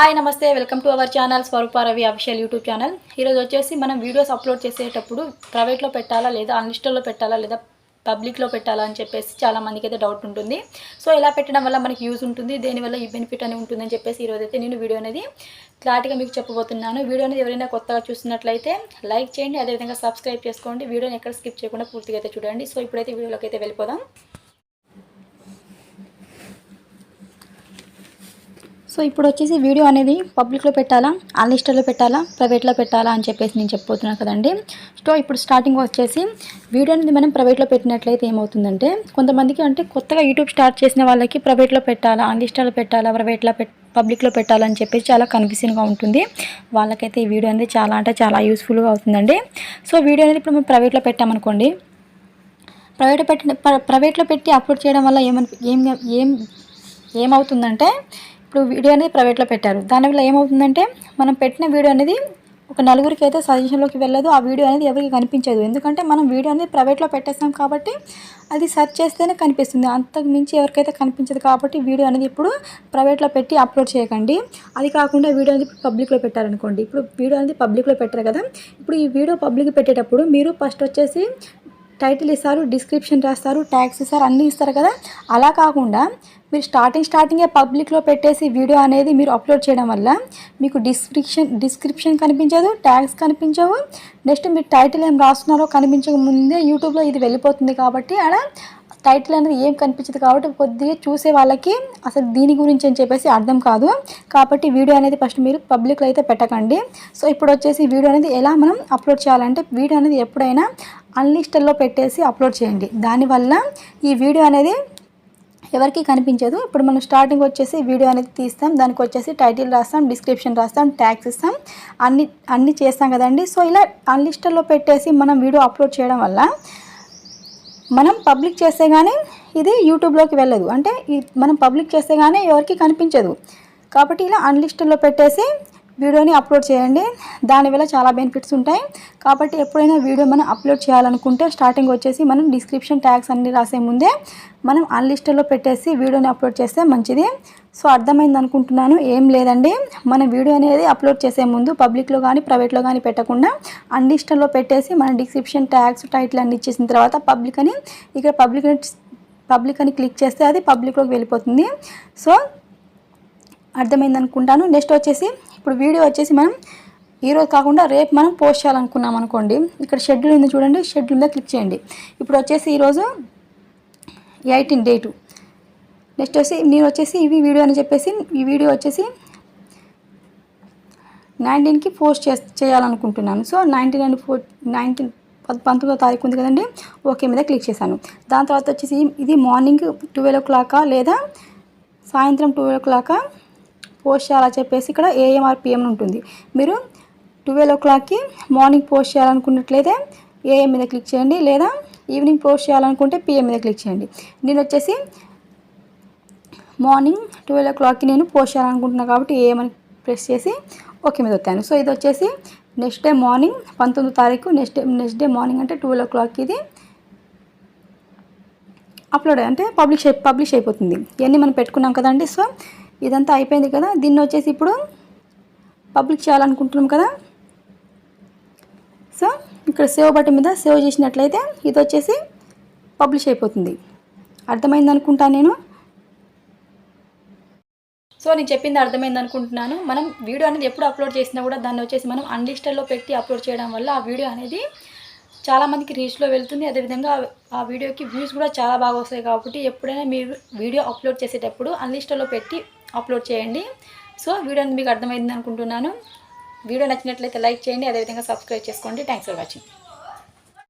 Hi నమస్తే. Welcome to our channel Swaroopa Ravi YouTube channel ఈరోజు వచ్చేసి మనం వీడియోస్ అప్లోడ్ చేసేటప్పుడు ప్రైవేట్లో పెట్టాలా లేదా అన్లిస్టల్లో పెట్టాలా లేదా పబ్లిక్లో పెట్టాలా అని చెప్పేసి చాలామందికి అయితే డౌట్ ఉంటుంది. సో ఇలా పెట్టడం వల్ల మనకి యూజ్ ఉంటుంది. దేనివల్ల ఈ బెనిఫిట్ అని ఉంటుందని చెప్పేసి ఈరోజు అయితే నేను వీడియో అనేది క్లారిటీగా మీకు చెప్పబోతున్నాను. వీడియో అనేది ఎవరైనా కొత్తగా చూస్తున్నట్లయితే లైక్ చేయండి. అదేవిధంగా సబ్స్క్రైబ్ చేసుకోండి. వీడియోని ఎక్కడ స్కిప్ చేయకుండా పూర్తిగా అయితే చూడండి. సో ఇప్పుడైతే వీడియోలోకి అయితే వెళ్ళిపోదాం. సో ఇప్పుడు వచ్చేసి వీడియో అనేది పబ్లిక్లో పెట్టాలా? అన్లిస్టర్లో పెట్టాలా? ప్రైవేట్లో పెట్టాలా అని చెప్పేసి నేను చెప్పబోతున్నాను కదండి. సో ఇప్పుడు స్టార్టింగ్ వచ్చేసి వీడియో అనేది మనం ప్రైవేట్లో పెట్టినట్లయితే ఏమవుతుందంటే కొంతమందికి అంటే కొత్తగా యూట్యూబ్ స్టార్ట్ చేసిన వాళ్ళకి ప్రైవేట్లో పెట్టాలా? అన్లిస్టర్లో పెట్టాలా? ప్రైవేట్లో పెట్ పబ్లిక్లో పెట్టాలని చెప్పేసి చాలా కన్ఫ్యూజన్గా ఉంటుంది. వాళ్ళకైతే ఈ వీడియో అనేది చాలా అంటే చాలా యూస్ఫుల్గా అవుతుందండి. సో వీడియో అనేది ఇప్పుడు మనం ప్రైవేట్లో పెట్టామనుకోండి ప్రైవేట్లో పెట్టిన ప్రైవేట్లో పెట్టి అప్లోడ్ చేయడం వల్ల ఏమని ఏం ఏం ఏమవుతుందంటే ఇప్పుడు వీడియో అనేది ప్రైవేట్లో పెట్టారు. దానివల్ల ఏమవుతుందంటే మనం పెట్టిన వీడియో అనేది ఒక నలుగురికి అయితే సజెషన్లోకి వెళ్ళదు. ఆ వీడియో అనేది ఎవరికి కనిపించదు. ఎందుకంటే మనం వీడియో అనేది ప్రైవేట్లో పెట్టేస్తాం కాబట్టి అది సెర్చ్ చేస్తేనే కనిపిస్తుంది. అంతకు మించి ఎవరికైతే కనిపించదు కాబట్టి వీడియో అనేది ఇప్పుడు ప్రైవేట్లో పెట్టి అప్లోడ్ చేయకండి. అది కాకుండా వీడియో అనేది పబ్లిక్లో పెట్టారనుకోండి. ఇప్పుడు వీడియో అనేది పబ్లిక్లో పెట్టారు కదా. ఇప్పుడు ఈ వీడియో పబ్లిక్ పెట్టేటప్పుడు మీరు ఫస్ట్ వచ్చేసి టైటిల్ ఇస్తారు డిస్క్రిప్షన్ రాస్తారు ట్యాక్స్ ఇస్తారు అన్నీ ఇస్తారు కదా? అలా కాకుండా మీరు స్టార్టింగ్ స్టార్టింగే పబ్లిక్లో పెట్టేసి వీడియో అనేది మీరు అప్లోడ్ చేయడం వల్ల మీకు డిస్క్రిప్షన్ డిస్క్రిప్షన్ కనిపించదు ట్యాగ్స్ కనిపించవు. నెక్స్ట్ మీరు టైటిల్ ఏం రాస్తున్నారో కనిపించక ముందే యూట్యూబ్లో ఇది వెళ్ళిపోతుంది కాబట్టి అలా టైటిల్ అనేది ఏం కనిపించదు కాబట్టి కొద్దిగా చూసే వాళ్ళకి అసలు దీని గురించి అని చెప్పేసి అర్థం కాదు. కాబట్టి వీడియో అనేది ఫస్ట్ మీరు పబ్లిక్లో అయితే పెట్టకండి. సో ఇప్పుడు వచ్చేసి వీడియో అనేది ఎలా మనం అప్లోడ్ చేయాలంటే వీడియో అనేది ఎప్పుడైనా అన్లిస్టల్లో పెట్టేసి అప్లోడ్ చేయండి. దానివల్ల ఈ వీడియో అనేది ఎవరికి కనిపించదు. ఇప్పుడు మనం స్టార్టింగ్ వచ్చేసి వీడియో అనేది తీస్తాం. దానికి వచ్చేసి టైటిల్ రాస్తాం డిస్క్రిప్షన్ రాస్తాం ట్యాక్స్ ఇస్తాం. అన్ని అన్నీ చేస్తాం కదండి. సో ఇలా అన్లిస్టల్లో పెట్టేసి మనం వీడియో అప్లోడ్ చేయడం వల్ల మనం పబ్లిక్ చేస్తే కానీ ఇది యూట్యూబ్లోకి వెళ్ళదు. అంటే మనం పబ్లిక్ చేస్తే కానీ ఎవరికి కనిపించదు. కాబట్టి ఇలా అన్లిస్ట్లో పెట్టేసి వీడియోని అప్లోడ్ చేయండి. దానివల్ల చాలా బెనిఫిట్స్ ఉంటాయి. కాబట్టి ఎప్పుడైనా వీడియో మనం అప్లోడ్ చేయాలనుకుంటే స్టార్టింగ్ వచ్చేసి మనం డిస్క్రిప్షన్ ట్యాగ్స్ అన్ని రాసే ముందే మనం అన్లిస్టర్లో పెట్టేసి వీడియోని అప్లోడ్ చేస్తే మంచిది. సో అర్థమైంది అనుకుంటున్నాను. ఏం లేదండి. మన వీడియో అనేది అప్లోడ్ చేసే ముందు పబ్లిక్లో కానీ ప్రైవేట్లో కానీ పెట్టకుండా అన్లిస్టర్లో పెట్టేసి మన డిస్క్రిప్షన్ ట్యాగ్స్ టైటిల్ అన్ని ఇచ్చేసిన తర్వాత పబ్లిక్ అని ఇక్కడ పబ్లిక్ పబ్లిక్ అని క్లిక్ చేస్తే అది పబ్లిక్లోకి వెళ్ళిపోతుంది. సో అర్థమైంది అనుకుంటాను. నెక్స్ట్ వచ్చేసి ఇప్పుడు వీడియో వచ్చేసి మనం ఈరోజు కాకుండా రేపు మనం పోస్ట్ చేయాలనుకున్నాం అనుకోండి. ఇక్కడ షెడ్యూల్ ఉంది చూడండి. షెడ్యూల్ మీద క్లిక్ చేయండి. ఇప్పుడు వచ్చేసి ఈరోజు ఎయిటీన్ డేటు. నెక్స్ట్ వచ్చి నేను వచ్చేసి ఇవి వీడియో అని చెప్పేసి ఈ వీడియో వచ్చేసి నైన్టీన్కి పోస్ట్ చే చేయాలనుకుంటున్నాను. So nineteen and four nineteen పంతొమ్మిదో తారీఖు ఉంది కదండి. ఓకే మీద క్లిక్ చేశాను. దాని తర్వాత వచ్చేసి ఇది మార్నింగ్ ట్వెల్వ్ ఓ క్లాకా లేదా సాయంత్రం ట్వెల్వ్ ఓ క్లాకా పోస్ట్ చేయాలని చెప్పేసి ఇక్కడ ఏఎంఆర్పిఎం ఉంటుంది. మీరు ట్వెల్వ్ ఓ క్లాక్కి మార్నింగ్ పోస్ట్ చేయాలనుకున్నట్లయితే ఏఎం మీద క్లిక్ చేయండి లేదా ఈవినింగ్ పోస్ట్ చేయాలనుకుంటే పిఎం మీద క్లిక్ చేయండి. నేను వచ్చేసి మార్నింగ్ ట్వెల్వ్ ఓ క్లాక్కి నేను పోస్ట్ చేయాలనుకుంటున్నాను కాబట్టి ఏఎం అని ప్రెస్ చేసి ఓకే మీద వచ్చాను. సో ఇది వచ్చేసి నెక్స్ట్ డే మార్నింగ్ పంతొమ్మిది తారీఖు next day next day morning అంటే ట్వెల్వ్ ఓ క్లాక్కి ఇది అప్లోడ్ అంటే పబ్లిష్ పబ్లిష్ అయిపోతుంది. ఇవన్నీ మనం పెట్టుకున్నాం కదండి. సో ఇదంతా అయిపోయింది కదా. దీన్ని వచ్చేసి ఇప్పుడు పబ్లిక్ చేయాలనుకుంటున్నాం కదా. సో ఇక్కడ సేవ్ బటన్ మీద సేవ్ చేసినట్లయితే ఇది వచ్చేసి పబ్లిష్ అయిపోతుంది. అర్థమైంది అనుకుంటాను నేను? సో నేను చెప్పింది అర్థమైంది అనుకుంటున్నాను. మనం వీడియో అనేది ఎప్పుడు అప్లోడ్ చేసినా కూడా దాన్ని వచ్చేసి మనం అన్లిస్టర్లో పెట్టి అప్లోడ్ చేయడం వల్ల ఆ వీడియో అనేది చాలామందికి రీచ్లో వెళ్తుంది. అదేవిధంగా ఆ వీడియోకి వ్యూస్ కూడా చాలా బాగా వస్తాయి కాబట్టి ఎప్పుడైనా మీరు వీడియో అప్లోడ్ చేసేటప్పుడు అన్లిస్టర్లో పెట్టి అప్లోడ్ చేయండి. సో వీడియో మీకు అర్థమైంది అనుకుంటున్నాను. వీడియో నచ్చినట్లయితే లైక్ చేయండి. అదేవిధంగా సబ్స్క్రైబ్ చేసుకోండి. Thanks for watching